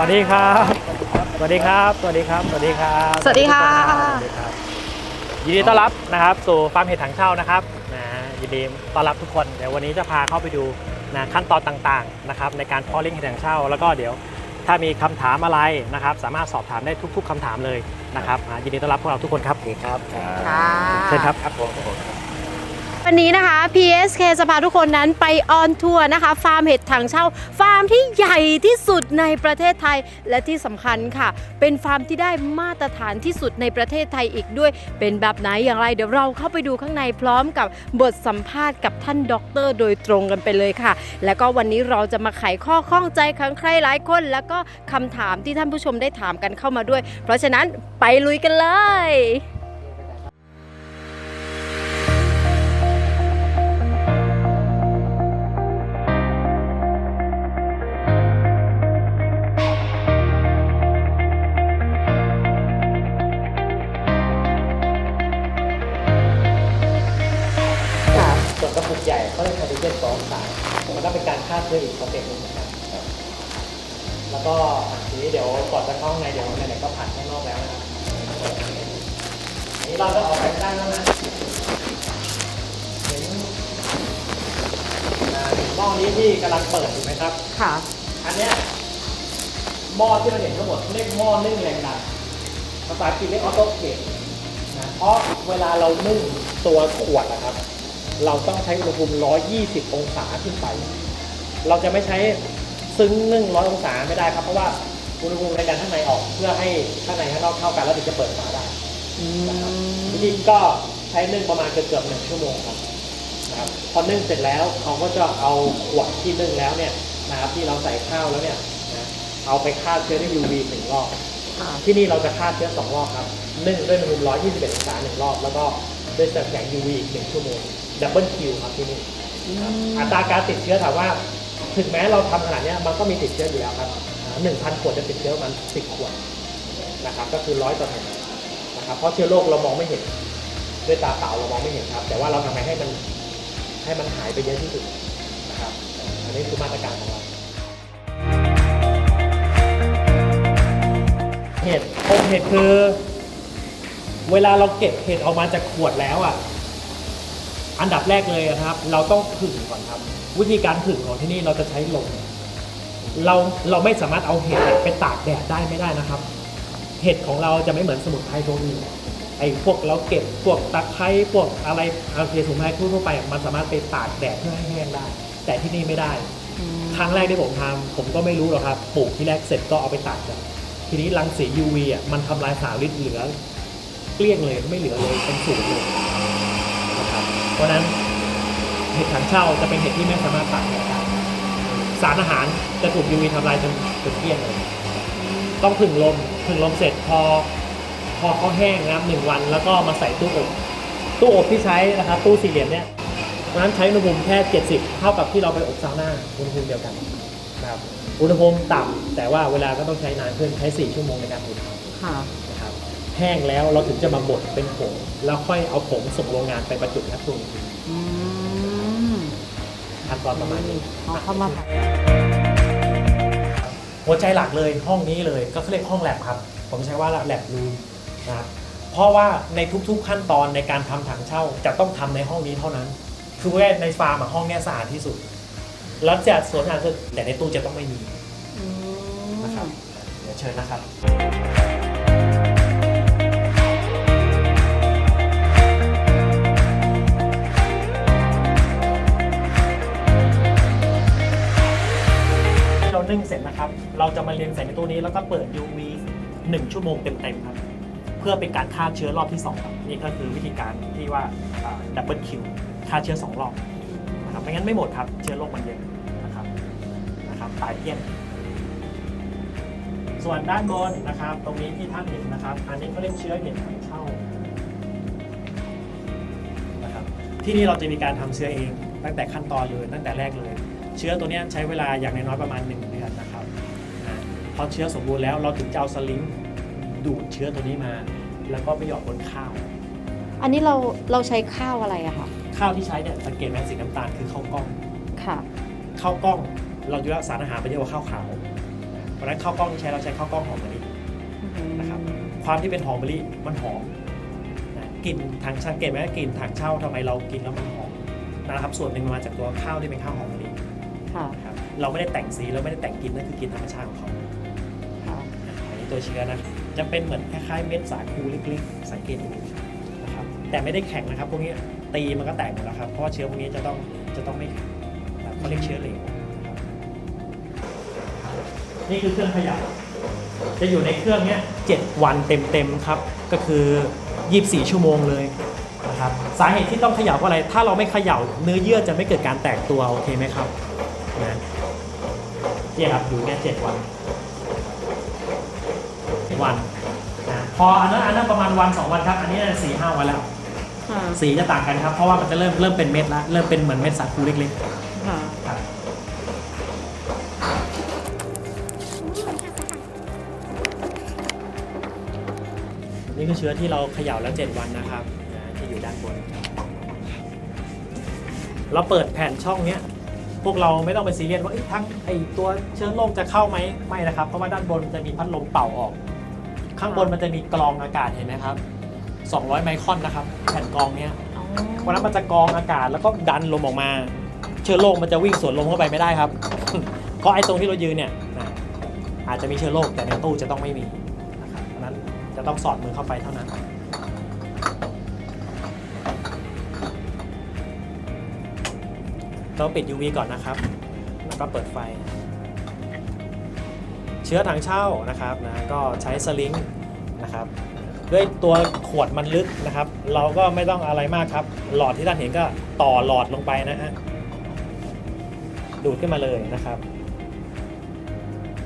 สวัสดีครับ สวัสดีครับ สวัสดีครับ สวัสดีครับ สวัสดีค่ะ สวัสดีครับยินดีต้อนรับนะครับสู่ฟาร์มเห็ดถังเช่านะครับนะยินดีต้อนรับทุกคน เดี๋ยววันนี้จะพาเข้าไปดูนะขั้นตอนต่างๆนะครับในการเพาะเลี้ยงเห็ดถังเช่า แล้วก็เดี๋ยวถ้ามีคำถามอะไรนะครับ สามารถสอบถามได้ทุก ๆคำถามเลยนะครับอ่ายินดีต้อนรับพวกเราทุกคนครับครับค่ะเชิญครับครับผม วันนี้นะคะ PSK จะพาทุกคนนั้นไปออนทัวร์นะคะ ฟาร์มเห็ดถังเช่า ฟาร์มที่ใหญ่ที่สุดในประเทศไทย และที่สำคัญค่ะ เป็นฟาร์มที่ได้มาตรฐานที่สุดในประเทศไทยอีกด้วย เป็นแบบไหนอย่างไร เดี๋ยวเราเข้าไปดูข้างในพร้อมกับบทสัมภาษณ์กับท่านด็อกเตอร์โดยตรงกันไปเลยค่ะ แล้วก็วันนี้เราจะมาไขข้อข้องใจของใครหลายคน แล้วก็คำถามที่ท่านผู้ชมได้ถามกันเข้ามาด้วย เพราะฉะนั้นไปลุยกันเลย หม้อที่เราเห็นทั้งหมดเรียกหม้อนึ่งแรงดันภาษาอังกฤษเรียกออโต้เคทนะเพราะเวลาเรานึ่งตัวขวดนะครับ เราต้องใช้อุณหภูมิ 120 องศาขึ้นไป เราจะไม่ใช้ซึ้งนึ่ง100องศาไม่ได้ครับ เพราะว่าอุณหภูมิในการข้างในออก เพื่อให้ข้างในข้างนอกเท่ากันแล้วถึงจะเปิดฝาได้นะครับวิธีก็ใช้นึ่งประมาณเกือบเกือบๆหนึ่งชั่วโมงครับนะครับพอนึ่งเสร็จแล้วเขาก็จะเอาขวดที่นึ่งแล้วเนี่ยนะครับที่เราใส่ข้าวแล้วเนี่ย เอาไปฆ่าเชื้อด้วย UV หนึ่งรอบ ที่นี่เราจะฆ่าเชื้อสองรอบครับนึ่งด้วยอุณหภูมิ121องศาหนึ่งรอบ แล้วก็ด้วยแสง UV อีกหนึ่งชั่วโมงดับเบิลคิวครับที่นี่อัตราการติดเชื้อถามว่า ถึงแม้เราทำขนาดเนี้ยมันก็มีติดเชื้ออยู่แล้วครับหนึ่งพันขวดจะติดเชื้อประมันสิบขวดนะครับ ก็คือร้อยต่อหนึ่งนะครับ เพราะเชื้อโรคเรามองไม่เห็น ด้วยตาเปล่าเรามองไม่เห็นครับ แต่ว่าเราทำไงให้มันให้มันหายไปเยอะที่สุดนะครับ อันนี้คือมาตรการของเรา เห็ดอมเห็ดคือ เวลาเราเก็บเห็ดออกมาจากขวดแล้วอะ อันดับแรกเลยนะครับ เราต้องผึ่งก่อนครับ วิธีการผึ่งของที่นี่เราจะใช้ลมเราเราไม่สามารถเอาเห็ดเนี่ยไปตากแดดได้ไม่ได้นะครับ เห็ดของเราจะไม่เหมือนสมุนไพรตัวอื่นไอ้พวกเราเก็บพวกตะไคร้พวกอะไรโอเคสมุนไพรทั่วๆไป มันสามารถไปตากแดดเพื่อให้แห้งได้ แต่ที่นี่ไม่ได้ ครั้งแรกที่ผมทำผมก็ไม่รู้หรอกครับปลูกที่แรกเสร็จก็เอาไปตากแดด ทีนี้รังสี UV อะมันทำลายสารพิษเหลือเกลี้ยงเลยไม่เหลือเลยเป็นศูนย์เลยนะครับเพราะฉะนั้นเห็ดถังเช่าจะเป็นเห็ดที่ไม่สามารถตากแดได้สารอาหารจะถูก UV ทำลายจนจนเกลี้ยงเลย ต้องผึ่งลมผึ่งลมเสร็จพอพอเขาแห้งนะครับหนึ่งวันแล้วก็มาใส่ตู้อบตู้อบที่ใช้นะครับตู้สี่เหลี่ยมเนี่ยนั้นใช้อุณหภูมิแค่ 70 เท่ากับที่เราไปอบซาวน่าอุณหภูมิเดียวกันนะครับ อุณหภูมิต่ำแต่ว่าเวลาก็ต้องใช้นานขึ้นใช้ 4 ชั่วโมงในการอุ่นค่ะ นะครับแห้งแล้วเราถึงจะมาบดเป็นผงแล้วค่อยเอาผงส่งโรงงานไปบรรจุแคปซูลอืมขั้นตอนประมาณนี้เอาเข้ามาหัวใจหลักเลยห้องนี้เลยก็เรียกห้องแลบครับ ผมใช้ว่าแลบรูมนะครับเพราะว่าในทุกๆขั้นตอนในการทำถังเช่าจะต้องทำในห้องนี้เท่านั้น คือว่าในฟาร์มอะห้องเนี้ยสะอาดที่สุด แล้วจะสวนอาดแต่ในตู้จะต้องไม่มีอืมนะครับเดี๋ยวเชิญนะครับ เรานึ่งเสร็จนะครับ เราจะมาเรียงใส่ในตู้นี้แล้วก็เปิด UV 1 ชั่วโมงเต็มๆครับ เพื่อเป็นการฆ่าเชื้อรอบที่ 2 ครับ นี่ก็คือวิธีการที่ว่าดับเบิลคิวฆ่าเชื้อ 2 รอบนะครับไม่งั้นไม่หมดครับ เชื้อโรคมันเยอะ ตายเกลี้ยง ส่วนด้านบนนะครับ ตรงนี้ที่ท่านเห็นนะครับ อันนี้เขาเรียกเชื้อเห็ดถังเช่านะครับที่นี่เราจะมีการทำเชื้อเอง ตั้งแต่ขั้นตอนเลยตั้งแต่แรกเลย เชื้อตัวเนี้ยใช้เวลาอย่างน้อยๆประมาณ 1 เดือนนะครับอ่าพอเชื้อสมบูรณ์แล้วเราถึงจะเอาสลิงดูดเชื้อตัวนี้มา แล้วก็ไปหยอดบนข้าว อันนี้เราเราใช้ข้าวอะไรอะคะข้าวที่ใช้เนี่ยสังเกตไหมสีน้ำตาลคือข้าวกล้องค่ะข้าวกล้อง เราจะว่าสารอาหารไปเยอะกว่าข้าวขาวเพราะฉะนั้นข้าวกล้องที่ใช้เราใช้ข้าวกล้องหอมมะลินะครับความที่เป็นหอมมะลิมันหอมนะกลิ่นถังสังเกตไหมกลิ่นถังเช่าทำไมเรากินแล้วมันหอมนะครับส่วนหนึ่งมันมาจากตัวข้าวที่เป็นข้าวหอมมะลิค่ะนะครับเราไม่ได้แต่งสีเราไม่ได้แต่งกลิ่นนั่นคือกลิ่นธรรมชาติของเขาค่ะอันนี้ตัวเชื้อนะจะเป็นเหมือนคล้ายๆเม็ดสาคูเล็กๆสังเกตดูนะครับแต่ไม่ได้แข็งนะครับพวกนี้ตีมันก็แตกหมดแล้วครับเพราะว่าเชื้อพวกนี้จะต้องจะต้องไม่แข็งนะครับเขาเรียกเชื้อเหลว นะครับนี่คือเครื่องขยะจะอยู่ในเครื่องเนี้ย7วันเต็มๆครับ ก็คือ 24 ชั่วโมงเลยนะครับสาเหตุที่ต้องเขย่าเพราะอะไร ถ้าเราไม่เขย่าเนื้อเยื่อจะไม่เกิดการแตกตัวโอเคไหมครับนะเนี่ยครับอยู่แค่7วันวันนะพออันนั้นอันนั้นประมาณวันสองวันครับ อันนี้สี่ห้าวันแล้วค่ะสีจะต่างกันครับ เพราะว่ามันจะเริ่มเริ่มเป็นเม็ดแล้วเริ่มเป็นเหมือนเม็ดสาคูเล็กค่ะๆ คือเชื้อที่เราเขย่าแล้ว 7 วันนะครับที่อยู่ด้านบน เราเปิดแผ่นช่องเนี้ยพวกเราไม่ต้องไปซีเรียสว่าทั้งไอตัวเชื้อโรคจะเข้าไหมไม่นะครับ เพราะว่าด้านบนจะมีพัดลมเป่าออก ข้างบนมันจะมีกรองอากาศเห็นไหมครับ 200 ไมครอนนะครับ แผ่นกรองเนี้ยเพราะนั้นมันจะกรองอากาศแล้วก็ดันลมออกมา เชื้อโรคมันจะวิ่งสวนลมเข้าไปไม่ได้ครับ เพราะไอ้ตรงที่เรายืนเนี่ยอาจจะมีเชื้อโรคแต่ในตู้จะต้องไม่มี จะต้องสอดมือเข้าไปเท่านั้นต้องปิด UV ก่อนนะครับ แล้วก็เปิดไฟ เชื้อถังเช่านะครับนะก็ใช้สลิงนะครับ ด้วยตัวขวดมันลึกนะครับ เราก็ไม่ต้องอะไรมากครับ หลอดที่ท่านเห็นก็ต่อหลอดลงไปนะฮะ ดูดขึ้นมาเลยนะครับ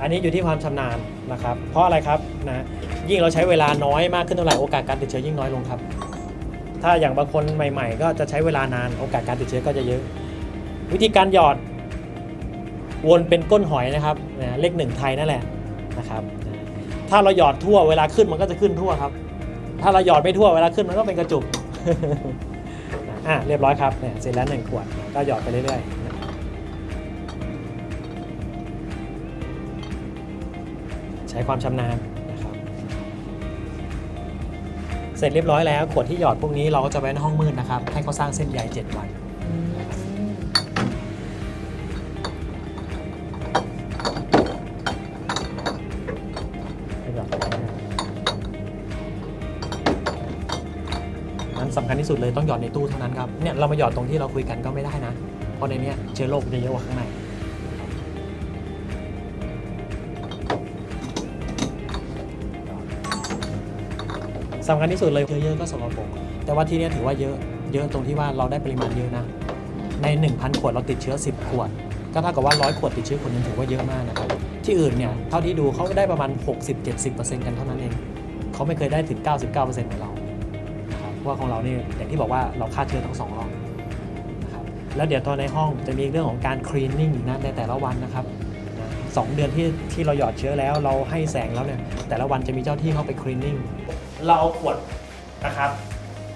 อันนี้อยู่ที่ความชำนาญนะครับ เพราะอะไรครับนะ ยิ่งเราใช้เวลาน้อยมากขึ้นเท่าไหร่โอกาสการติดเชื้อยิ่งน้อยลงครับ ถ้าอย่างบางคนใหม่ ๆ ก็จะใช้เวลานานโอกาสการติดเชื้อก็จะเยอะ วิธีการหยอดวนเป็นก้นหอยนะครับนะเลขหนึ่งไทยนั่นแหละนะครับถ้าเราหยอดทั่วเวลาขึ้นมันก็จะขึ้นทั่วครับ ถ้าเราหยอดไม่ทั่วเวลาขึ้นมันก็เป็นกระจุกอะเรียบร้อยครับเนี่ยเสร็จแล้วหนึ่งขวดก็หยอดไปเรื่อยๆใช้ความชำนาญ สร็จเรียบร้อยแล้วขวดที่หยอดพวกนี้เราก็จะไว้ในห้องมืดนะครับ ให้เขาสร้างเส้นใย7วันให้หยอดไปนะนั้นสำคัญที่สุดเลยต้องหยอดในตู้เท่านั้นครับ เนี่ยเรามาหยอดตรงที่เราคุยกันก็ไม่ได้นะ เพราะในเนี้ยเชื้อโรคจะเยอะกว่าข้างในำคัญที่สุดเลยเยอะๆก็สกปรกแต่ว่าที่นี้ยถือว่าเยอะเยอะตรงที่ว่าเราได้ปริมาณเยอะนะใน 1,000 ขวดเราติดเชื้อ 10 ขวด ก็เท่ากับว่า 100 ขวดติดเชื้อคนนึงถือว่าเยอะมากนะครับ ที่อื่นเนี่ยเท่าที่ดูเขาได้ประมาณ 60-70%กันเท่านั้นเองเขาไม่เคยได้ถึง 99%เหมือนเรานะครับเพราะว่าของเราเนี่ยอย่างที่บอกว่าเราฆ่าเชื้อทั้งสองรอบนะครับแล้วเดี๋ยวตอนในห้องจะมีเรื่องของการคลีนนิ่งนะในแต่ละวันนะครับสองเดือนที่ที่เราหยอดเชื้อแล้วเราให้แสงแล้วเนี่ยแต่ละวันจะมีเจ้าที่เข้าไปคลีนนิ่ง เราเอาขวดนะครับ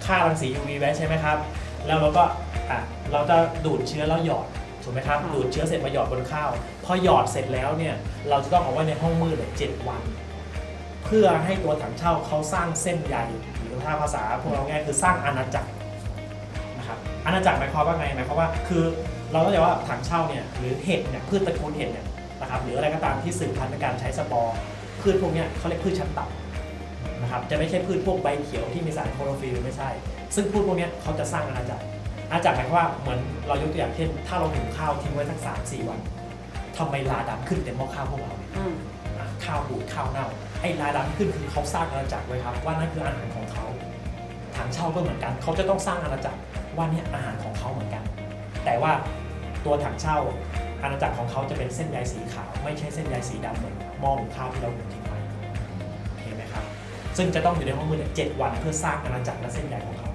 ค่ารังสี UV ไว้ใช่ไหมครับ แล้วเราก็อะเราจะดูดเชื้อแล้วหยอดถูกไหมครับค่ะดูดเชื้อเสร็จมาหยอดบนข้าว พอหยอดเสร็จแล้วเนี่ยเราจะต้องเอาไว้ในห้องมืดเลยเจ็ดวัน เพื่อให้ตัวถังเช่าเขาสร้างเส้นใยหรือถ้าภาษาพวกเราง่ายคือสร้างอาณาจักรนะครับอาณาจักรหมายความว่าไงหมายความว่าคือเราต้องเรียกว่าถังเช่าเนี่ยหรือเห็ดเนี่ยพืชตระกูลเห็ดเนี่ยนะครับหรืออะไรก็ตามที่สืบพันธุ์ในการใช้สปอร์พืชพวกเนี้ยเขาเรียกพืชชั้นต่ำ นะครับจะไม่ใช่พืชพวกใบเขียวที่มีสารโคลอโรฟิลล์ไม่ใช่ ซึ่งพืชพวกเนี้ยเขาจะสร้างอาณาจักรอาณาจักรหมายความว่าเหมือนเรายกตัวอย่างเช่นถ้าเราหุงข้าวทิ้งไว้สักสามสี่วันทำไมลาดำขึ้นเต็มหม้อข้าวพวกเราเนี่ยอืมอะข้าวบูดข้าวเน่าไอ้ลาดำที่ขึ้นคือเขาสร้างอาณาจักรไว้ครับ ว่านั่นคืออาหารของเขาถังเช่าก็เหมือนกัน เขาจะต้องสร้างอาณาจักรว่าเนี่ยอาหารของเขาเหมือนกัน แต่ว่าตัวถังเช่าอาณาจักรของเขาจะเป็นเส้นใยสีขาว ไม่ใช่เส้นใยสีดำเหมือนหม้อหุงข้าวที่เราหุงทิ้ง ซึ่งจะต้องอยู่ในห้องมืดเนี่ยเจ็ดวันเพื่อสร้างอาณาจักรและเส้นใยของเขา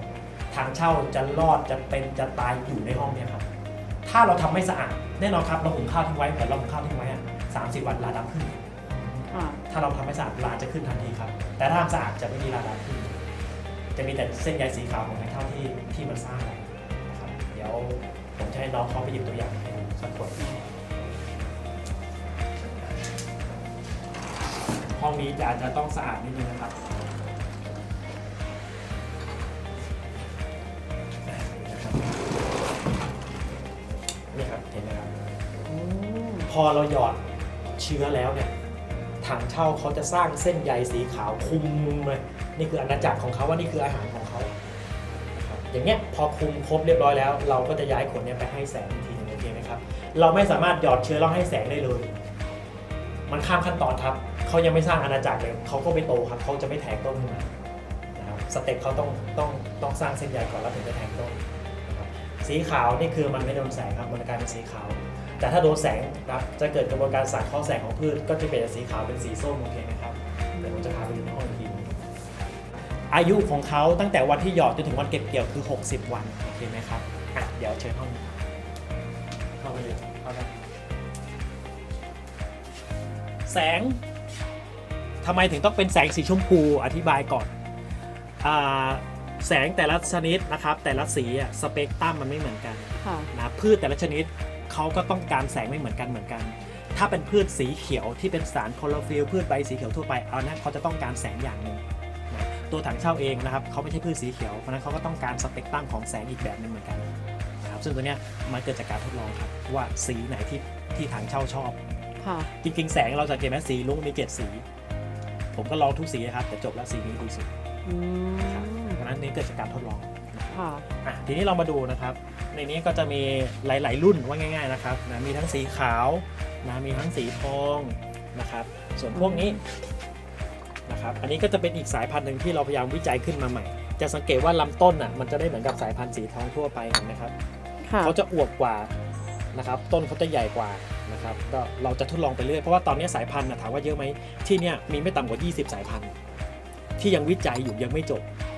ถังเช่าจะรอดจะเป็นจะตายอยู่ในห้องเนี่ยครับถ้าเราทำไม่สะอาดแน่นอนครับเราหุงข้าวทิ้งไว้เหมือนเราหุงข้าวทิ้งไว้อะสามสิบวันลาดำขึ้นค่ะถ้าเราทำให้สะอาดลาจะขึ้นทันทีครับ แต่ถ้าทำสะอาดจะไม่มีลาดำขึ้น จะมีแต่เส้นใยสีขาวของแมงเท่าที่ที่มันสร้างไว้นะครับเดี๋ยวผมจะให้น้องเขาไปหยิบตัวอย่างให้ดูสักคนองนี้จะอาจจะต้องสะอาดนิดนึงนะครับ พอเราหยอดเชื้อแล้วเนี่ยถังเช่าเขาจะสร้างเส้นใยสีขาวคุมเลยนี่คืออาณาจักรของเขาว่านี่คืออาหารของเขาอย่างเงี้ยพอคุมครบเรียบร้อยแล้ว เราก็จะย้ายขนเนี่ยไปให้แสงอีกทีนึงโอเคไหมครับเราไม่สามารถหยอดเชื้อแล้วให้แสงได้เลย มันข้ามขั้นตอนครับเขายังไม่สร้างอาณาจักรเลยเขาก็ไม่โตครับเขาจะไม่แทงต้นขึ้นมานะครับสเต็ปเขาต้องต้องต้องสร้างเส้นใยก่อนแล้วถึงจะแทงต้นนะครับสีขาวนี่คือมันไม่โดนแสงครับมันกลายเป็นสีขาว แต่ถ้าโดนแสงครับจะเกิดกระบวนการสังเคราะห์แสงของพืช ก็จะเปลี่ยนจากสีขาวเป็นสีส้มโอเคไหมครับเดี๋ยวผมจะพาไปดูในห้องอีกทีหนึ่งอายุของเขาตั้งแต่วันที่หยอดจนถึงวันเก็บเกี่ยวคือ 60 วันโอเคไหมครับอะเดี๋ยวเชิญห้องนี้เข้าไปเลยเข้าไปแสงทำไมถึงต้องเป็นแสงสีชมพูอธิบายก่อนอ่าแสงแต่ละชนิดนะครับแต่ละสีอะสเปกตรัมมันไม่เหมือนกันค่ะนะพืชแต่ละชนิด เขาก็ต้องการแสงไม่เหมือนกันเหมือนกัน ถ้าเป็นพืชสีเขียวที่เป็นสารคลอโรฟิลล์พืชใบสีเขียวทั่วไปเอานะเขาจะต้องการแสงอย่างหนึ่งนะตัวถังเช่าเองนะครับเขาไม่ใช่พืชสีเขียวเพราะฉะนั้นเขาก็ต้องการสเปกตรัมของแสงอีกแบบหนึงเหมือนกันนะครับซึ่งตัวเนี้ยมันเกิดจากการทดลองครับว่าสีไหนที่ที่ถังเช่าชอบค่ะจริงๆ แสงเราจะเก็บไหมสีลุ้งมีเจ็ดสี ผมก็ลองทุกสีนะครับแต่จบแล้วสีนี้ดีสุดอืมเพราะฉะนั้นนี่เกิดจากการทดลอง ค่ะ อะทีนี้เรามาดูนะครับ ในนี้ก็จะมีหลาย ๆ รุ่นว่าง่าย ๆนะครับนะมีทั้งสีขาวนะมีทั้งสีทองนะครับ ส่วนพวกนี้นะครับอันนี้ก็จะเป็นอีกสายพันธุ์หนึ่งที่เราพยายามวิจัยขึ้นมาใหม่ จะสังเกตว่าลำต้นอะมันจะได้เหมือนกับสายพันธุ์สีทองทั่วไปเห็นไหมครับค่ะเขาจะอวบกว่านะครับต้นเขาจะใหญ่กว่านะครับก็เราจะทดลองไปเรื่อยเพราะว่าตอนนี้สายพันธุ์นะถามว่าเยอะไหมที่เนี่ยมีไม่ต่ำกว่า 20 สายพันธุ์ ที่ยังวิจัยอยู่ยังไม่จบค่ะ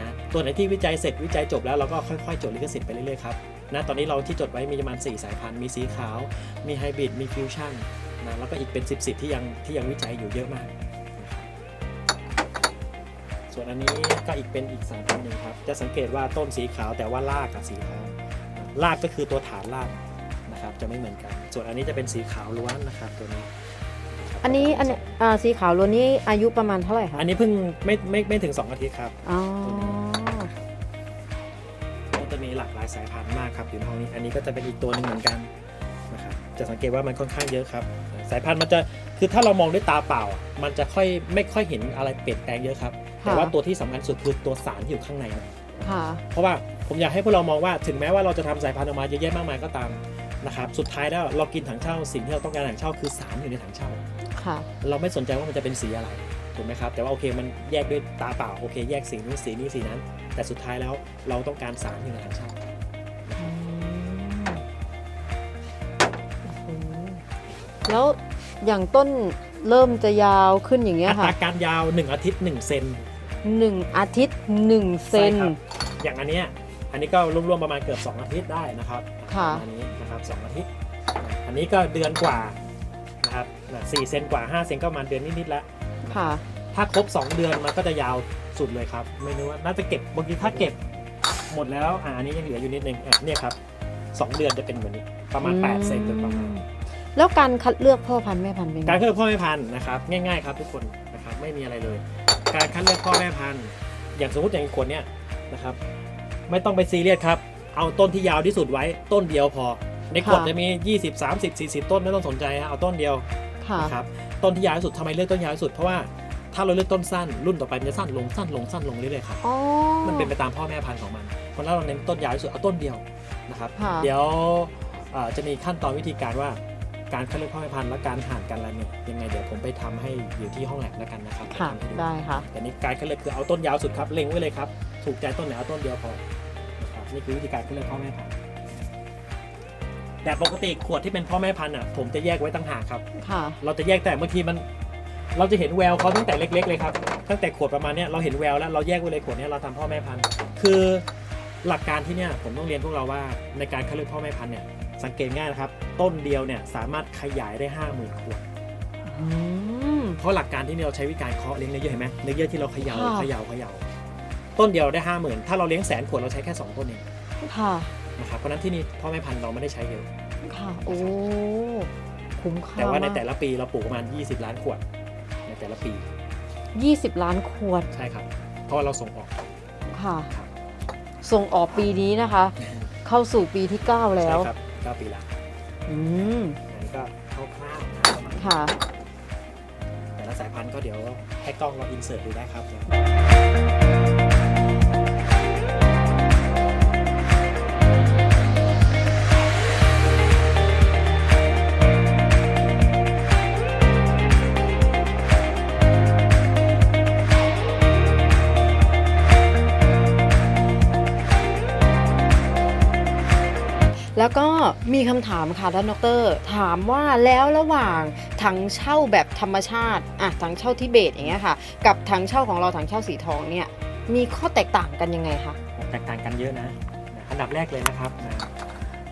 นะตัวไหนที่วิจัยเสร็จวิจัยจบแล้วเราก็ค่อยๆ จดลิขสิทธิ์ไปเรื่อยๆครับนะตอนนี้เราที่จดไว้มีประมาณ 4 สายพันธุ์ มีสีขาว มีไฮบริดมีฟิวชั่นนะแล้วก็อีกเป็น 10สิที่ยังที่ยังวิจัยอยู่เยอะมาก ส่วนอันนี้ก็อีกเป็นอีกสายพันธุ์หนึ่งครับ จะสังเกตว่าต้นสีขาวแต่ว่ารากกับสีทองรากก็คือตัวฐานรากนะครับจะไม่เหมือนกัน ส่วนอันนี้จะเป็นสีขาวล้วนนะครับตัวนี้ อันนี้อันนี้อ่าสีขาวล้วนนี้อายุประมาณเท่าไหร่คะอันนี้เพิ่งไม่ไม่ไม่ถึง 2 อาทิตย์ครับอ๋อก็จะมีหลากหลายสายพันธุ์มากครับอยู่ในห้องนี้ อันนี้ก็จะเป็นอีกตัวหนึ่งเหมือนกันนะครับจะสังเกตว่ามันค่อนข้างเยอะครับ สายพันธุ์มันจะคือถ้าเรามองด้วยตาเปล่าอะมันจะค่อยไม่ค่อยเห็นอะไรเปลี่ยนแปลงเยอะครับแต่ว่าตัวที่สำคัญสุดคือตัวสารที่อยู่ข้างในนะค่ะเพราะว่าผมอยากให้พวกเรามองว่าถึงแม้ว่าเราจะทำสายพันธุ์ออกมาเยอะแยะมากมายก็ตามนะครับ สุดท้ายแล้วเรากินถังเช่าสิ่งที่เราต้องการถังเช่าคือสารอยู่ในถังเช่า ค่ะ เราไม่สนใจว่ามันจะเป็นสีอะไรถูกไหมครับ แต่ว่าโอเคมันแยกด้วยตาเปล่าโอเค แยกสีนี้สีนี้สีนั้น แต่สุดท้ายแล้วเราต้องการสารที่อยู่ในถังเช่าอืมโอ้โหแล้วอย่างต้นเริ่มจะยาวขึ้นอย่างเงี้ยอัตค่ะราการยาว 1 อาทิตย์ 1 เซนหนึ่งอาทิตย์หนึ่งเซนใช่ครับอย่างอันเนี้ยอันนี้ก็รวมๆประมาณเกือบ 2 อาทิตย์ได้นะครับค่ะอันนี้นะครับสอาทิตย์นะอันนี้ก็เดือนกว่านะครับ นะสี่เซนกว่า 5 เซนก็ประมาณเดือนนิดๆแล้วค่ะ ถ้าครบ 2 เดือนมันก็จะยาวสุดเลยครับ ไม่รู้ว่าน่าจะเก็บบางทีถ้าเก็บหมดแล้วอ่าอันนี้ยังเหลืออยู่นิดนึงอะเนี่ยครับสองเดือนจะเป็นเหมือนนี้ประมาณ 8 เซนโดยประมาณ แล้วการคัดเลือกพ่อพันธุ์แม่พันธุ์เป็นไงการคัดเลือกพ่อแม่พันธุ์นะครับง่ายๆครับทุกคนนะครับไม่มีอะไรเลย การคัดเลือกพ่อแม่พันธุ์อย่างสมมติอย่างขวดเนี้ยนะครับไม่ต้องไปซีเรียสครับ เอาต้นที่ยาวที่สุดไว้ต้นเดียวพอ ในขวดจะมี 20 30 40 ต้นไม่ต้องสนใจฮะเอาต้นเดียว ค่ะ นะครับต้นที่ยาวที่สุดทำไมเลือกต้นยาวที่สุดเพราะว่าถ้าเราเลือกต้นสั้นรุ่นต่อไปมันจะสั้นลงสั้นลงสั้นลงเรื่อยๆครับอ๋อ มันเป็นไปตามพ่อแม่พันธุ์ของมันเพราะฉะนั้นเราเน้นต้นยาวที่สุดเอาต้นเดียวนะครับ ค่ะ เดี๋ยวเอ่อจะมีขั้นตอนวิธีการว่าการคัดเลือกพ่อแม่พันธุ์และการห่างกันอะไรเนี่ยยังไงเดี๋ยวผมไปทำให้อยู่ที่ห้องแลบแล้วกันนะครับค่ะทำให้ดูได้ค่ะ แต่นี้การคัดเลือกคือเอาต้นยาวสุดครับเล็งไว้เลยครับถูกใจต้นไหนเอาต้นเดียวพอนะครับนี่คือวิธีการคัดเลือกพ่อแม่พันธุ์ แต่ปกติขวดที่เป็นพ่อแม่พันธุ์อะผมจะแยกไว้ต่างหากครับ ค่ะ เราจะแยกแต่บางทีมัน เราจะเห็นแววเขาตั้งแต่เล็ก ๆ เลยครับตั้งแต่ขวดประมาณเนี้ยเราเห็นแววแล้วเราแยกไว้เลยขวดเนี้ยเราทำพ่อแม่พันธุ์คือหลักการที่เนี่ยผมต้องเรียนพวกเราว่าในการคัดเลือกพ่อแม่พันธุ์เนี่ยสังเกตง่ายนะครับ ต้นเดียวเนี่ยสามารถขยายได้ห้าหมื่นขวด อืม เพราะหลักการที่เราใช้วิธีการเคาะเลี้ยงเนื้อเยื่อเห็นไหมเนื้อเยื่อที่เราเขย่าค่ะ เขย่าเขย่าต้นเดียวได้ห้าหมื่นถ้าเราเลี้ยงแสนขวดเราใช้แค่สองต้นเอง ค่ะ นะครับเพราะฉะนั้นที่นี่พ่อแม่พันธุ์เราไม่ได้ใช้เยอะค่ะ โอ้คุ้มค่าแต่ว่าในมกแต่ละปีเราปลูกประมาณ 20 ล้านขวด ในแต่ละปี 20 ล้านขวดใช่ครับ เพราะว่าเราส่งออกค่ะครับส่งออกปีนี้นะคะ เข้าสู่ปีที่ 9 แล้วใช่ครับเก้าปีละอืมอันนี้ก็คร่าวๆนะประมาณค่ะ แต่ละสายพันธุ์ก็เดี๋ยวให้กล้องเราอินเสิร์ตดูได้ครับ แล้วก็มีคำถามค่ะท่านดร ถามว่าแล้วระหว่างถังเช่าแบบธรรมชาติอะถังเช่าทิเบตอย่างเงี้ยค่ะ กับถังเช่าของเราถังเช่าสีทองเนี่ยมีข้อแตกต่างกันยังไงคะแตกต่างกันเยอะนะนะอันดับแรกเลยนะครับนะ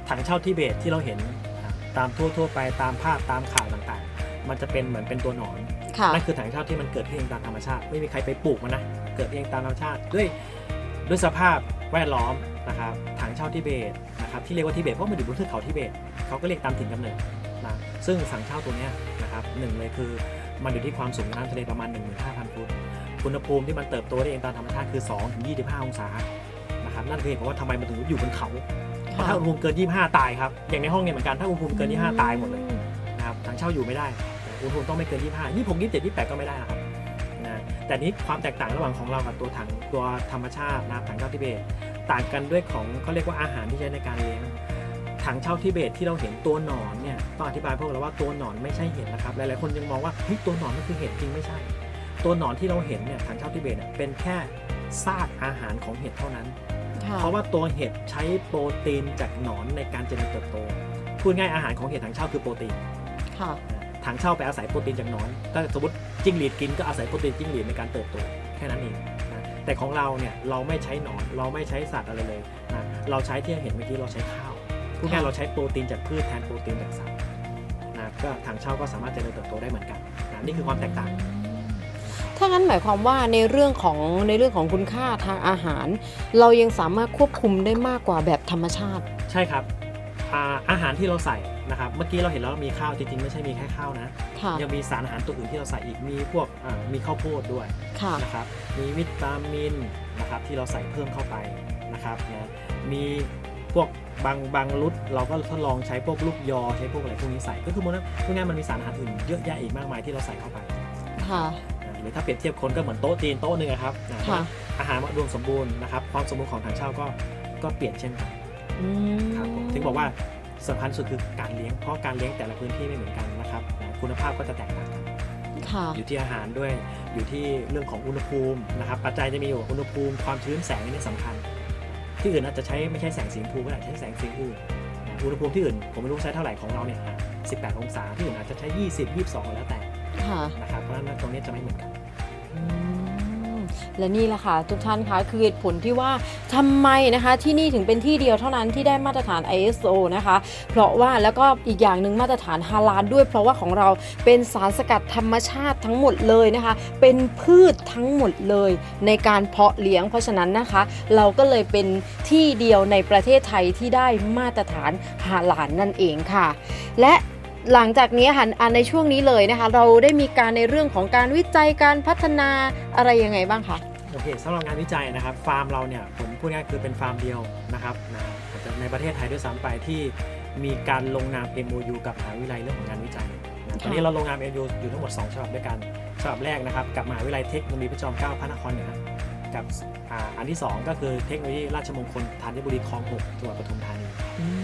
ถังเช่าทิเบตที่เราเห็นนะตามทั่วทั่วๆไปตามภาพตามข่าวต่างๆ มันจะเป็นเหมือนเป็นตัวหนอนค่ะนั่นคือถังเช่าที่มันเกิดขึ้นเองตามธรรมชาติ ไม่มีใครไปปลูกมันนะเกิดเองตามธรรมชาติด้วยด้วยสภาพแวดล้อมนะครับถังเช่าทิเบต นะครับที่เรียกว่าทิเบตเพราะมันอยู่บนเทือกเขาทิเบตเขาก็เรียกตามถิ่นกำเนิดนะซึ่งถังเช่าตัวเนี้ยนะครับหนึ่งเลยคือมันอยู่ที่ความสูงน้ำทะเลประมาณ 15,000 ฟุตอุณหภูมิที่มันเติบโตได้เองตามธรรมชาติคือ2ถึง25 องศานะครับนั่นคือเหตุผลว่าทำไมมันถึงอยู่บนเขาเพราะถ้าอุณหภูมิเกิน 25 ตายครับอย่างในห้องเนี่ยเหมือนกันถ้าอุณหภูมิเกิน 25 ตายหมดเลยนะครับทางเช่าอยู่ไม่ได้อุณหภูมิต้องไม่เกิน 25 26 27 28 ก็ไม่ได้นะครับนะแต่นี้ความแตกต่างระหว่างของเรากับตัวถังตัวธรรมชาตินะครับถังเช่าทิเบต ต่างกันด้วยของเขาเรียกว่าอาหารที่ใช้ในการเลี้ยงถังเช่าทิเบตที่เราเห็นตัวหนอนเนี่ยต้องอธิบายพวกเราว่าตัวหนอนไม่ใช่เห็ดนะครับหลายๆคนยังมองว่าเฮ้ยตัวหนอนมันคือเห็ดจริงไม่ใช่ ตัวหนอนที่เราเห็นเนี่ยถังเช่าทิเบตเนี่ยเป็นแค่ซากอาหารของเห็ดเท่านั้นค่ะเพราะว่าตัวเห็ดใช้โปรตีนจากหนอนในการเจริญเติบโตพูดง่ายอาหารของเห็ดถังเช่าคือโปรตีนค่ะถังเช่าไปอาศัยโปรตีนจากหนอนถ้าสมมติจิ้งหรีดกินก็อาศัยโปรตีนจิ้งหรีดในการเติบโตแค่นั้นเองนะ แต่ของเราเนี่ยเราไม่ใช้หนอนเราไม่ใช้สัตว์อะไรเลยนะเราใช้ที่เห็นเมื่อกี้เราใช้ข้าวพูดง่ายๆเราใช้โปรตีนจากพืชแทนโปรตีนจากสัตว์นะก็ถังเช่าก็สามารถเจริญเติบโตได้เหมือนกันนะนี่คือความแตกต่างถ้างั้นหมายความว่าในเรื่องของในเรื่องของคุณค่าทางอาหาร เรายังสามารถควบคุมได้มากกว่าแบบธรรมชาติ ใช่ครับอาอาหารที่เราใส่ นะครับเมื่อกี้เราเห็นแล้วมีข้าวจริงๆ ไม่ใช่มีแค่ข้าวนะ ค่ะ ยังมีสารอาหารตัวอื่นที่เราใส่อีกมีพวกอ่ามีข้าวโพดด้วยค่ะ นะครับมีวิตามินนะครับที่เราใส่เพิ่มเข้าไปนะครับนะมีพวกบางบางรุดเราก็ทดลองใช้พวกลูกยอใช้พวกอะไรพวกนี้ใส่ก็คือมันพูดง่ายๆมันมีสารอาหารอื่นเยอะแยะอีกมากมายที่เราใส่เข้าไป ค่ะนะหรือถ้าเปรียบเทียบคนก็เหมือนโต๊ะจีนโต๊ะหนึ่งอะครับนะค่ะ อาหารรวมสมบูรณ์นะครับความสมบูรณ์ของทางเช่าก็ก็เปลี่ยนเช่นกันอืมครับผมถึงบอกว่า สำคัญสุดคือการเลี้ยงเพราะการเลี้ยงแต่ละพื้นที่ไม่เหมือนกันนะครับนะคุณภาพก็จะแตกต่างกันค่ะอยู่ที่อาหารด้วยอยู่ที่เรื่องของอุณหภูมินะครับ ปัจจัยจะมีอยู่อุณหภูมิความชื้นแสงนี่สำคัญ ที่อื่นอาจจะใช้ไม่ใช่แสงสีชมพูก็ได้ใช้แสงสีอื่นนะอุณหภูมิที่อื่นผมไม่รู้ใช้เท่าไหร่ของเราเนี่ยอะ18 องศาที่อื่นอาจจะใช้ 20 22 แล้วแต่ค่ะนะครับเพราะฉะนั้นตรงนี้จะไม่เหมือนกันอืม และนี่แหละค่ะทุกท่านคะคือเหตุผลที่ว่าทำไมนะคะที่นี่ถึงเป็นที่เดียวเท่านั้นที่ได้มาตรฐาน ISO นะคะ เพราะว่าแล้วก็อีกอย่างหนึ่งมาตรฐานฮาลาลด้วย เพราะว่าของเราเป็นสารสกัดธรรมชาติทั้งหมดเลยนะคะ เป็นพืชทั้งหมดเลยในการเพาะเลี้ยงเพราะฉะนั้นนะคะ เราก็เลยเป็นที่เดียวในประเทศไทยที่ได้มาตรฐานฮาลาลนั่นเองค่ะ และ หลังจากนี้ค่ะอะในช่วงนี้เลยนะคะ เราได้มีการในเรื่องของการวิจัยการพัฒนาอะไรยังไงบ้างคะโอเคสำหรับงานวิจัยนะครับ ฟาร์มเราเนี่ยผมพูดง่ายๆคือเป็นฟาร์มเดียวนะครับนะอาจจะในประเทศไทยด้วยซ้ำไปที่มีการลงนาม MOU กับมหาวิทยาลัยเรื่องของงานวิจัยนะตอนนี้เราลงนาม MOU อยู่ทั้งหมด 2 ฉบับด้วยกัน ฉบับแรกนะครับ กับมหาวิทยาลัยเทคโนโลยีพระจอมเกล้าพระนครเหนือกับอ่าอันที่ 2 ก็คือเทคโนโลยีราชมงคลธัญบุรีคลอง6จังหวัดปทุมธานี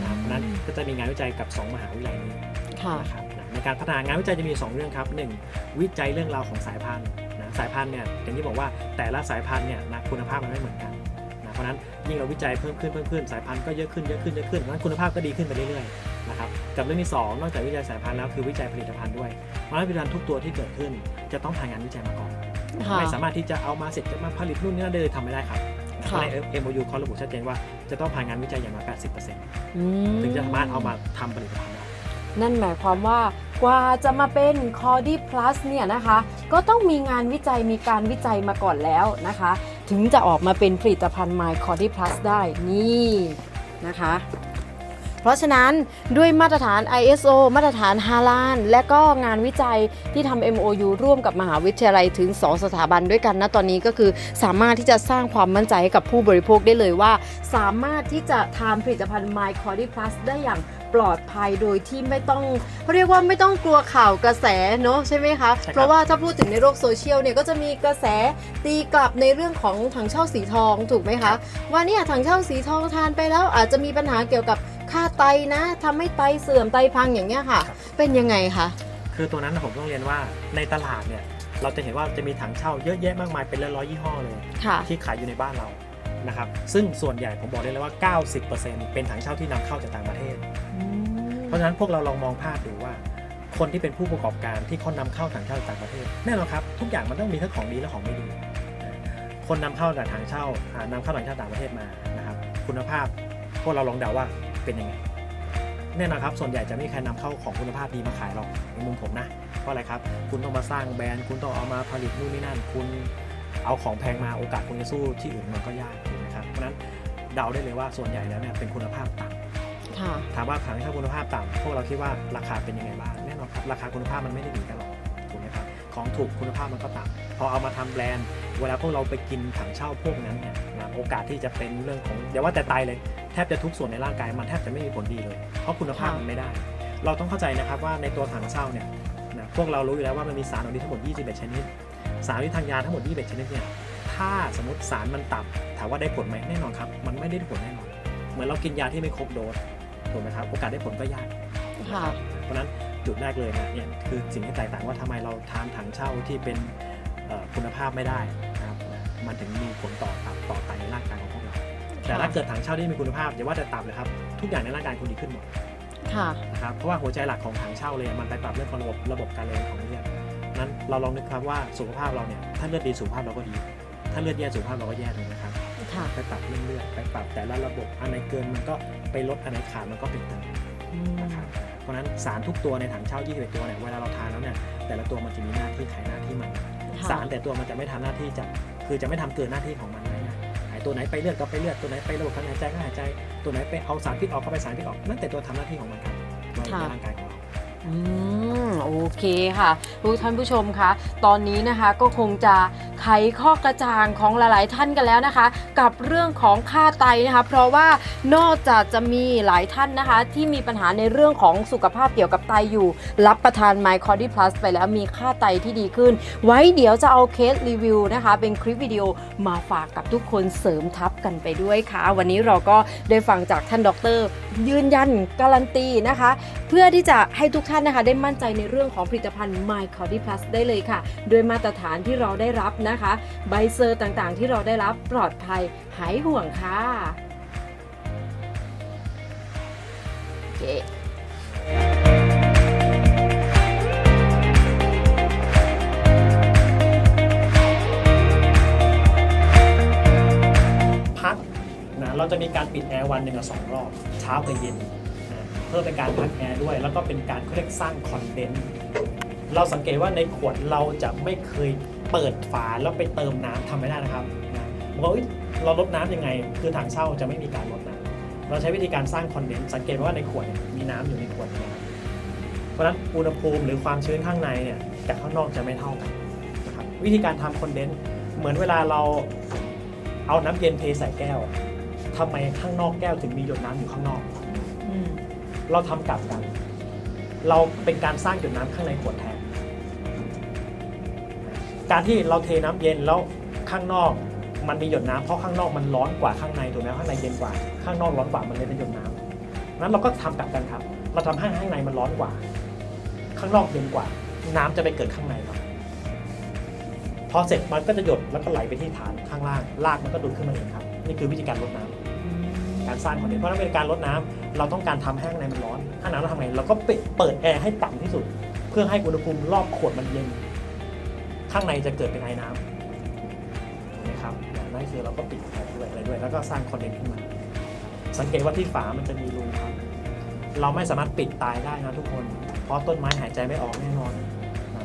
นะครับเพราะฉะนั้นก็จะมีงานวิจัยกับ 2 มหาวิทยาลัยนี้ ค่ะนะครับนะในการพัฒนางานวิจัยจะมี 2 เรื่องครับ 1. วิจัยเรื่องราวของสายพันธุ์นะสายพันธุ์เนี่ยอย่างที่บอกว่าแต่ละสายพันธุ์เนี่ยนะคุณภาพมันไม่เหมือนกันนะเพราะฉะนั้นยิ่งเราวิจัยเพิ่มขึ้นเพิ่มขึ้นสายพันธุ์ก็เยอะขึ้นเยอะขึ้นเยอะขึ้นเพราะฉะนั้นคุณภาพก็ดีขึ้นไปเรื่อยๆนะครับกับเรื่องที่ 2 นอกจากวิจัยสายพันธุ์แล้วคือวิจัยผลิตภัณฑ์ด้วยเพราะฉะนั้นผลิตภัณฑ์ทุกตัวที่เกิดขึ้น จะต้องผ่านงานวิจัยมาก่อนค่ะไม่สามารถที่จะเอามาเสร็จจะมาผลิตนู่นนี่นั่นได้เลยทำไม่ได้ครับเพค่ะราะใน MOU เขาระบุชัดเจนว่าจะต้องผ่านงานวิจัยอย่างน้อย80%อืมถึงจะสามารถเอามาทำผลิตภัณฑ์ได้ นั่นหมายความว่ากว่าจะมาเป็น c o d y Plus เนี่ยนะคะ ก็ต้องมีงานวิจัยมีการวิจัยมาก่อนแล้วนะคะ ถึงจะออกมาเป็นผลิตภัณฑ์ My c o d y Plus ได้นี่นะคะเพราะฉะนั้นด้วยมาตรฐาน ISO มาตรฐานฮาลาน และก็งานวิจัยที่ทำ MOU ร่วมกับมหาวิทยาลัยถึง 2 สถาบันด้วยกันนะตอนนี้ก็คือสามารถที่จะสร้างความมั่นใจให้กับผู้บริโภคได้เลยว่า สามารถที่จะทานผลิตภัณฑ์ My c o d y Plus ได้อย่าง ปลอดภัยโดยที่ไม่ต้องเขาเรียกว่าไม่ต้องกลัวข่าวกระแสเนอะใช่ไหมคะ ใช่ครับ เพราะว่าถ้าพูดถึงในโลกโซเชียลเนี่ยก็จะมีกระแสตีกลับในเรื่องของถังเช่าสีทองถูกไหมคะว่าเนี่ยถังเช่าสีทองทานไปแล้ว อาจจะมีปัญหาเกี่ยวกับค่าไตนะทำให้ไตเสื่อมไตพังอย่างเงี้ยค่ะครับเป็นยังไงคะ คือตัวนั้นนะผมต้องเรียนว่าในตลาดเนี่ยเราจะเห็นว่าจะมีถังเช่าเยอะแยะมากมายเป็นร้อยๆยี่ห้อเลย ค่ะ ที่ขายอยู่ในบ้านเรานะครับซึ่งส่วนใหญ่ผมบอกได้เลยว่า 90%เป็นถังเช่าที่นำเข้าจากต่างประเทศเพราะฉะนั้นพวกเราลองมองภาพดูว่า คนที่เป็นผู้ประกอบการที่เขานำเข้าถังเช่าต่างประเทศแน่นอนครับทุกอย่างมันต้องมีทั้งของดีและของไม่ดี คนนำเข้าจากถังเช่าอ่านำเข้าถังเช่าต่างประเทศมานะครับคุณภาพพวกเราลองเดาว่าเป็นยังไงแน่นอนครับ ส่วนใหญ่จะไม่มีใครนำเข้าของคุณภาพดีมาขายหรอกในมุมผมนะเพราะอะไรครับ คุณต้องมาสร้างแบรนด์ คุณต้องเอามาผลิตนู่นนี่นั่น คุณเอาของแพงมาโอกาสคุณจะสู้ที่อื่นมันก็ยากถูกไหมครับ เพราะนั้นเดาได้เลยว่าส่วนใหญ่แล้วเนี่ยเป็นคุณภาพต่ำ ถามว่าถังเช่าคุณภาพต่ำพวกเราคิดว่าราคาเป็นยังไงบ้างแน่นอนครับราคาคุณภาพมันไม่ได้ดีกันหรอกถูกไหมครับของถูกคุณภาพมันก็ต่ำพอเอามาทำแบรนด์ เวลาพวกเราไปกินถังเช่าพวกนั้นเนี่ยนะโอกาสที่จะเป็นเรื่องของอย่าว่าแต่ตายเลยแทบจะทุกส่วนในร่างกายมันแทบจะไม่มีผลดีเลย เพราะคุณภาพมันไม่ได้ เราต้องเข้าใจนะครับว่าในตัวถังเช่าเนี่ยนะพวกเรารู้อยู่แล้วว่ามันมีสารออกฤทธิ์ทั้งหมด 21 ชนิด สารออกฤทธิ์ทางยาทั้งหมด 21 ชนิดเนี่ยถ้าสมมติสารมันต่ำถามว่าได้ผลไหมแน่นอนครับ มันไม่ได้ผลแน่นอน เหมือนเรากินยาที่ไม่ครบโดส ถูกไหมครับโอกาสได้ผลก็ยากค่ะ เพราะฉะนั้นจุดแรกเลยนะเนี่ยคือสิ่งที่แตกต่างว่าทำไมเราทานถังเช่าที่เป็นเอ่อคุณภาพไม่ได้นะครับมันถึงมีผลต่อตับต่อไตในร่างกายของพวกเราแต่ถ้าเกิดถังเช่าที่มีคุณภาพอย่าว่าแต่ตับเลยครับทุกอย่างในร่างกายคุณดีขึ้นหมด ค่ะ นะครับเพราะว่าหัวใจหลักของถังเช่าเลยมันไปปรับเรื่องของระบบระบบการเดินของเลือดนั้นเราลองนึกครับว่าสุขภาพเราเนี่ยถ้าเลือดดีสุขภาพเราก็ดี ถ้าเลือดแย่สุขภาพเราก็แย่เลยนะครับค่ะ ไปปรับเรื่องเลือดไปปรับแต่ละระบบอันไหนเกินมันก็ ไปลดอันไหนขาดมันก็ไปเติมนะครับเพราะฉะนั้นสารทุกตัวในถังเช่า 21 ตัวเนี่ยเวลาเราทานแล้วเนี่ยแต่ละตัวมันจะมีหน้าที่ใครหน้าที่มัน สารแต่ตัวมันจะไม่ทำหน้าที่จะคือจะไม่ทำเกินหน้าที่ของมันเลยนะไอ้ตัวไหนไปเลือดก็ไปเลือดตัวไหนไประบบการหายใจก็หายใจ ตัวไหนไปเอาสารพิษออกก็ไปสารพิษออกนั่นแต่ตัวทำหน้าที่ของมันครับในร่างกายของเรา อืมโอเคค่ะทุกท่านผู้ชมคะตอนนี้นะคะก็คงจะไขข้อกระจ่างของหลาย ๆ ท่านกันแล้วนะคะ กับเรื่องของค่าไตนะคะ เพราะว่านอกจากจะมีหลายท่านนะคะ ที่มีปัญหาในเรื่องของสุขภาพเกี่ยวกับไตอยู่ รับประทาน My c o d y Plus ไปแล้วมีค่าไตที่ดีขึ้น ไว้เดี๋ยวจะเอาเคสรีวิวนะคะ เป็นคลิปวิดีโอมาฝากกับทุกคนเสริมทับกันไปด้วยค่ะ วันนี้เราก็ได้ฟังจากท่านดร ยืนยันการันตีนะคะ เพื่อที่จะให้ทุกท่านนะคะ ได้มั่นใจในเรื่องของผลิตภัณฑ์ My c o d y Plus ได้เลยค่ะ โดยมาตรฐานที่เราได้รับนะคะ ใบเซอร์ต่างๆ ที่เราได้รับปลอดภัยหายห่วงค่ะโอเคพักนะเราจะมีการปิดแอร์วันหนึ่งกับสองรอบ เช้ากับเย็น เพื่อเป็นการพักแอร์ด้วย แล้วก็เป็นการเขาเรียกสร้างคอนเดนต์เราสังเกตว่าในขวดเราจะไม่เคยเปิดฝาแล้วไปเติมน้ำทำไม่ได้นะครับนะบอกว่าเราลดน้ำยังไง คือถังเช่าจะไม่มีการลดน้ำเราใช้วิธีการสร้างคอนเดนต์สังเกตว่าในขวดมีน้ำอยู่ในขวดนะครับเพราะฉะนั้นอุณหภูมิหรือความชื้นข้างในเนี่ยกับข้างนอกจะไม่เท่ากันนะครับวิธีการทำคอนเดนต์เหมือนเวลาเราเอาน้ำเย็นเทใส่แก้วทำไมข้างนอกแก้วถึงมีหยดน้ำอยู่ข้างนอก เราทำกลับกัน เราเป็นการสร้างหยดน้ำข้างในขวดแทน การที่เราเทน้ำเย็นแล้วข้างนอกมันมีหยดน้ำเพราะข้างนอกมันร้อนกว่าข้างในถูกไหมข้างในเย็นกว่า ข้างนอกร้อนกว่ามันเลยเป็นหยดน้ำนั้นเราก็ทำกลับกันครับ เราทำให้ข้างในมันร้อนกว่า ข้างนอกเย็นกว่า น้ำจะไปเกิดข้างในครับพอเสร็จมันก็จะหยดแล้วก็ไหลไปที่ฐานข้างล่างลากมันก็ดูดขึ้นมาเองครับ นี่คือวิธีการลดน้ำการสร้างคอนเทนต์เพราะนั่นเป็นการลดน้ำ เราต้องการทำให้ข้างในมันร้อนถ้าน้ำเราทำไงเราก็ปิดเปิดแอร์ให้ต่ำที่สุด เพื่อให้อุณหภูมิรอบขวดมันเย็น ข้างในจะเกิดเป็นไอ้น้ำถูกไหมครับอย่างนั่นคือเราก็ปิดแอร์ด้วยอะไรด้วย แล้วก็สร้างคอนเทนต์ขึ้นมา สังเกตว่าที่ฝามันจะมีรูครับ เราไม่สามารถปิดตายได้นะทุกคน เพราะต้นไม้หายใจไม่ออกแน่นอน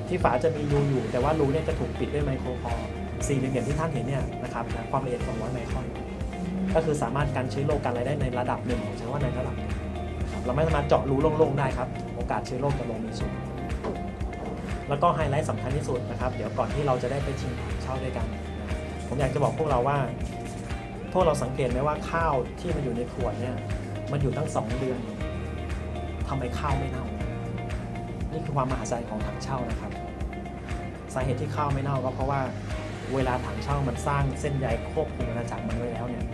ที่ฝาจะมีรูอยู่ แต่ว่ารูเนี่ยจะถูกปิดด้วยไมโครพอร์สี่เหลี่ยมที่ท่านเห็นเนี่ยนะครับความละเอียด200ไมครอน ก็คือสามารถกันเชื้อโรคกันอะไรได้ในระดับหนึ่งผมใช้ว่าในระดับหนึ่งครับเราไม่สามารถเจาะรูโล่งๆได้ครับ โอกาสเชื้อโรคจะลงมีสูงแล้วก็ไฮไลท์สำคัญที่สุดนะครับเดี๋ยวก่อนที่เราจะได้ไปชิมเช่าด้วยกัน ผมอยากจะบอกพวกเราว่าพวกเราสังเกตไหมว่าข้าวที่มันอยู่ในขวดเนี่ยมันอยู่ตั้งสองเดือนทำไมข้าวไม่เน่า นี่คือความมหัศจรรย์ของถังเช่านะครับ สาเหตุที่ข้าวไม่เน่าก็เพราะว่าเวลาถังเช่ามันสร้างเส้นใยควบคุมอาณาจักรมันไว้แล้วเนี่ย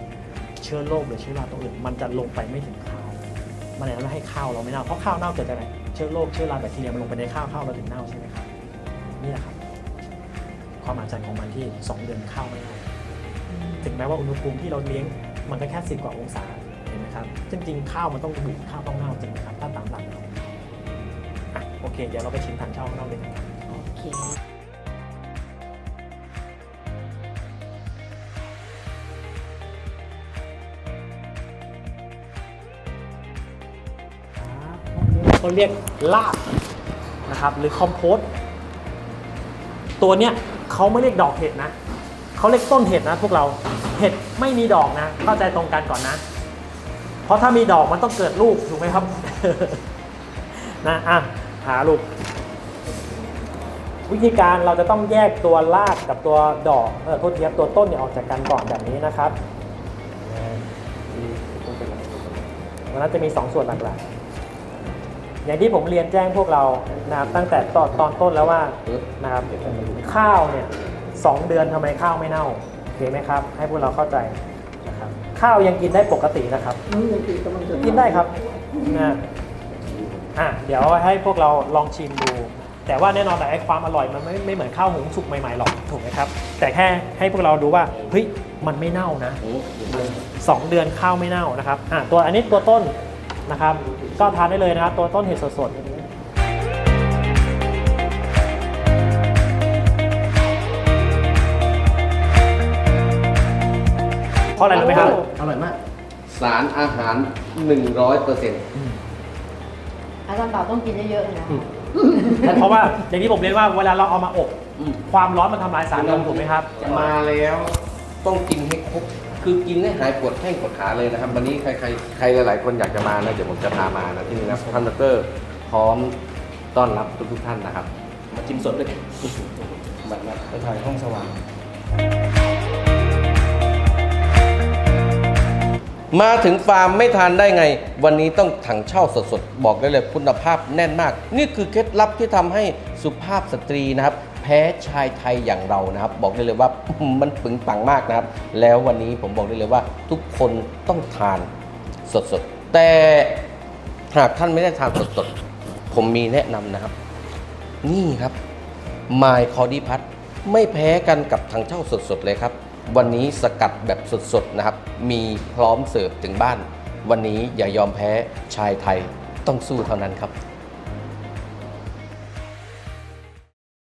เชื้อโรคหรือเชื้อราตัวอื่น มันจะลงไปไม่ถึงข้าว มันเลยทำให้ข้าวเราไม่เน่า เพราะข้าวเน่าเกิดจากอะไร เชื้อโรคเชื้อราแบคทีเรียมันลงไปในข้าวข้าวเราถึงเน่าใช่ไหมครับ นี่แหละครับ ความมหัศจรรย์ของมันที่ 2 เดือนข้าวไม่เน่า ถึงแม้ว่าอุณหภูมิที่เราเลี้ยงมันก็แค่สิบกว่าองศา เห็นไหมครับ จริงๆข้าวมันต้องดุข้าวต้องเน่าจริงไหมครับ ถ้าตามหลักโอเค เดี๋ยวเราไปชิมถังเช่าข้างนอกเลยกันโอเค เขาเรียกลาบนะครับหรือคอมโพสตัวเนี้ยเขาไม่เรียกดอกเห็ดนะเขาเรียกต้นเห็ดนะพวกเราเห็ดไม่มีดอกนะ เข้าใจตรงกันก่อนนะ เพราะถ้ามีดอกมันต้องเกิดลูกถูกไหมครับนะอะหาลูก วิธีการเราจะต้องแยกตัวรากกับตัวดอกเออโทษทีครับตัวต้นเนี่ยออกจากกันก่อนแบบนี้นะครับมันน่าจะมี 2 ส่วนหลักๆ อย่างที่ผมเรียนแจ้งพวกเรานะครับตั้งแต่ตอนตอนต้นแล้วว่านะครับข้าวเนี่ยสองเดือนทำไมข้าวไม่เน่าโอเคไหมครับ ให้พวกเราเข้าใจนะครับข้าวยังกินได้ปกตินะครับกินได้ครับนะอะเดี๋ยวให้พวกเราลองชิมดู แต่ว่าแน่นอนแต่ไอ้ความอร่อยมันไม่ไม่เหมือนข้าวหุงสุกใหม่ๆหรอกถูกไหมครับ แต่แค่ให้พวกเราดูว่าเฮ้ยมันไม่เน่านะสองเดือนข้าวไม่เน่านะครับอะตัวอันนี้ตัวต้น นะครับ ก็ทานได้เลยนะครับ ตัวต้นเห็ดสดๆเพราะอะไรรู้ไหมครับ อร่อยมาก สารอาหาร 100เปอร์เซ็นต์อาจารย์เต่าต้องกินเยอะๆเลยนะ เพราะว่าอย่างที่ผมเรียนว่าเวลาเราเอามาอบ ความร้อนมันทำลายสารลมถูกไหมครับ มาแล้วต้องกินให้ครบ คือกินให้หายปวดแข้งปวดขาเลยนะครับ วันนี้ใครใครใครหลายๆ คนอยากจะมานะเดี๋ยวผมจะพามานะที่นี่นะท่านดอกเตอร์พร้อมต้อนรับทุกๆท่านนะครับ มาชิมสดเลยมามาไปถ่ายห้องสว่าง มาถึงฟาร์มไม่ทานได้ไง วันนี้ต้องถังเช่าสดๆ บอกได้เลยคุณภาพแน่นมาก นี่คือเคล็ดลับที่ทำให้สุภาพสตรีนะครับแพ้ชายไทยอย่างเรานะครับ บอกได้เลยว่ามันปึงปังมากนะครับ แล้ววันนี้ผมบอกได้เลยว่าทุกคนต้องทานสดๆ แต่หากท่านไม่ได้ทานสดๆ ผมมีแนะนำนะครับ นี่ครับมายคอดีพัทไม่แพ้กันกับทางเช่าสดๆ เลยครับ วันนี้สกัดแบบสดๆ นะครับ มีพร้อมเสิร์ฟถึงบ้าน วันนี้อย่ายอมแพ้ชายไทยต้องสู้เท่านั้นครับ